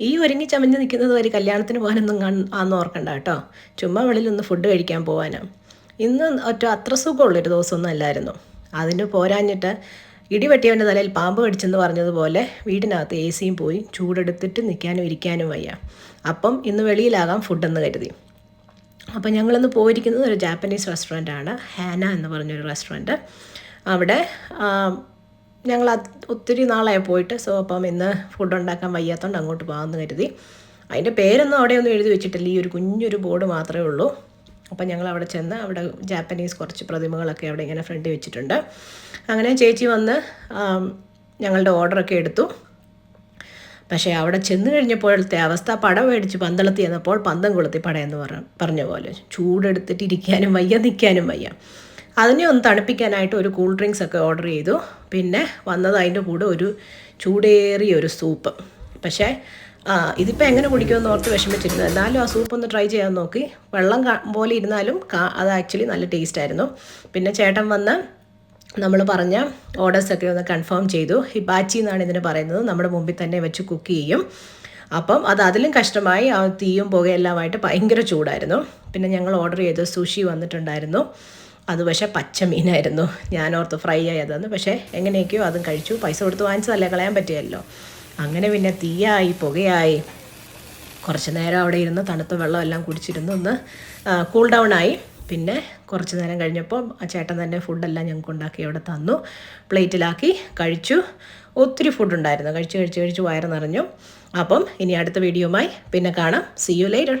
ഈ ഒരുങ്ങി ചമഞ്ഞ് നിൽക്കുന്നത് വരെ കല്യാണത്തിന് പോകാനൊന്നും ആണെന്ന് ഓർക്കണ്ട കേട്ടോ. ചുമ്മാ വെളിയിൽ ഒന്ന് ഫുഡ് കഴിക്കാൻ പോകാനാണ് ഇന്ന് ഒറ്റ അത്ര സുഖമുള്ളൊരു ദിവസമൊന്നും അല്ലായിരുന്നു. അതിന് പോരാഞ്ഞിട്ട് ഇടിവെട്ടിയവന്റെ തലയിൽ പാമ്പ് കടിച്ചെന്ന് പറഞ്ഞതുപോലെ വീടിനകത്ത് എ സിയും പോയി ചൂടെടുത്തിട്ട് നിൽക്കാനും ഇരിക്കാനും വയ്യ. അപ്പം ഇന്ന് വെളിയിലാകാം ഫുഡെന്ന് കരുതി. അപ്പം ഞങ്ങളിന്ന് പോയിരിക്കുന്നത് ഒരു ജാപ്പനീസ് റെസ്റ്റോറന്റ് ആണ്. ഹാന എന്ന് പറഞ്ഞൊരു റെസ്റ്റോറന്റ് അവിടെ ഞങ്ങൾ ഒത്തിരി നാളായി പോയിട്ട് സോ അപ്പം ഇന്ന് ഫുഡ് ഉണ്ടാക്കാൻ വയ്യാത്തതുകൊണ്ട് അങ്ങോട്ട് പോകാമെന്ന് കരുതി. അതിന്റെ പേരൊന്നും അവിടെയൊന്നും എഴുതി വെച്ചിട്ടില്ല ഈ ഒരു കുഞ്ഞൊരു ബോർഡ് മാത്രമേ ഉള്ളൂ. അപ്പം ഞങ്ങൾ അവിടെ ചെന്ന് അവിടെ ജാപ്പനീസ് കുറച്ച് പ്രതിമകളൊക്കെ അവിടെ ഇങ്ങനെ ഫ്രണ്ടിൽ വെച്ചിട്ടുണ്ട്. അങ്ങനെ ചേച്ചി വന്ന് ഞങ്ങളുടെ ഓർഡറൊക്കെ എടുത്തു. പക്ഷേ അവിടെ ചെന്ന് കഴിഞ്ഞപ്പോഴത്തെ അവസ്ഥ പടം മേടിച്ച് പന്തളത്തി എന്നപ്പോൾ പന്തം കൊളുത്തി പടയെന്ന് പറഞ്ഞ പറഞ്ഞ പോലെ. ചൂടെടുത്തിട്ട് ഇരിക്കാനും വയ്യ നിൽക്കാനും വയ്യ. അതിനെ ഒന്ന് തണുപ്പിക്കാനായിട്ട് ഒരു കൂൾ ഡ്രിങ്ക്സ് ഒക്കെ ഓർഡർ ചെയ്തു. പിന്നെ വന്നത് അതിന്റെ കൂടെ ഒരു ചൂടേറിയ ഒരു സൂപ്പ് പക്ഷേ ഇതിപ്പോൾ എങ്ങനെ കുടിക്കുമെന്ന് ഓർത്ത് വിഷമിച്ചിരുന്നു. എന്നാലും ആ സൂപ്പ് ഒന്ന് ട്രൈ ചെയ്യാൻ നോക്കി. വെള്ളം പോലെ ഇരുന്നാലും അത് ആക്ച്വലി നല്ല ടേസ്റ്റ് ആയിരുന്നു. പിന്നെ ചേട്ടൻ വന്ന് നമ്മൾ പറഞ്ഞ ഓർഡേഴ്സൊക്കെ ഒന്ന് കൺഫേം ചെയ്തു. ഹിബാച്ചി എന്നാണ് ഇതിന് പറയുന്നത്. നമ്മുടെ മുമ്പിൽ തന്നെ വെച്ച് കുക്ക് ചെയ്യും. അപ്പം അത് അതിലും കഷ്ടമായി. ആ തീയും പുകയെല്ലാമായിട്ട് ഭയങ്കര ചൂടായിരുന്നു. പിന്നെ ഞങ്ങൾ ഓർഡർ ചെയ്ത്. സുഷി വന്നിട്ടുണ്ടായിരുന്നു. അത് പക്ഷേ പച്ച മീനായിരുന്നു. ഞാൻ ഓർത്ത് ഫ്രൈ ആയതെന്ന് പക്ഷേ എങ്ങനെയൊക്കെയോ അതും കഴിച്ചു. പൈസ കൊടുത്ത് വാങ്ങിച്ചതല്ലേ കളയാൻ പറ്റിയല്ലോ അങ്ങനെ പിന്നെ തീയായി പുകയായി. കുറച്ച് നേരം അവിടെ ഇരുന്ന് തണുത്ത വെള്ളം എല്ലാം കുടിച്ചിരുന്നു. ഒന്ന് കൂൾ ഡൗൺ ആയി. പിന്നെ കുറച്ച് നേരം കഴിഞ്ഞപ്പോൾ ആ ചേട്ടൻ തന്നെ ഫുഡെല്ലാം ഞങ്ങൾക്ക് ഉണ്ടാക്കി അവിടെ തന്നു. പ്ലേറ്റിലാക്കി കഴിച്ചു. ഒത്തിരി ഫുഡ് ഉണ്ടായിരുന്നു. കഴിച്ച് കഴിച്ച് കഴിച്ച് വയറ് നിറഞ്ഞു. അപ്പം ഇനി അടുത്ത വീഡിയോയുമായി പിന്നെ കാണാം. C you later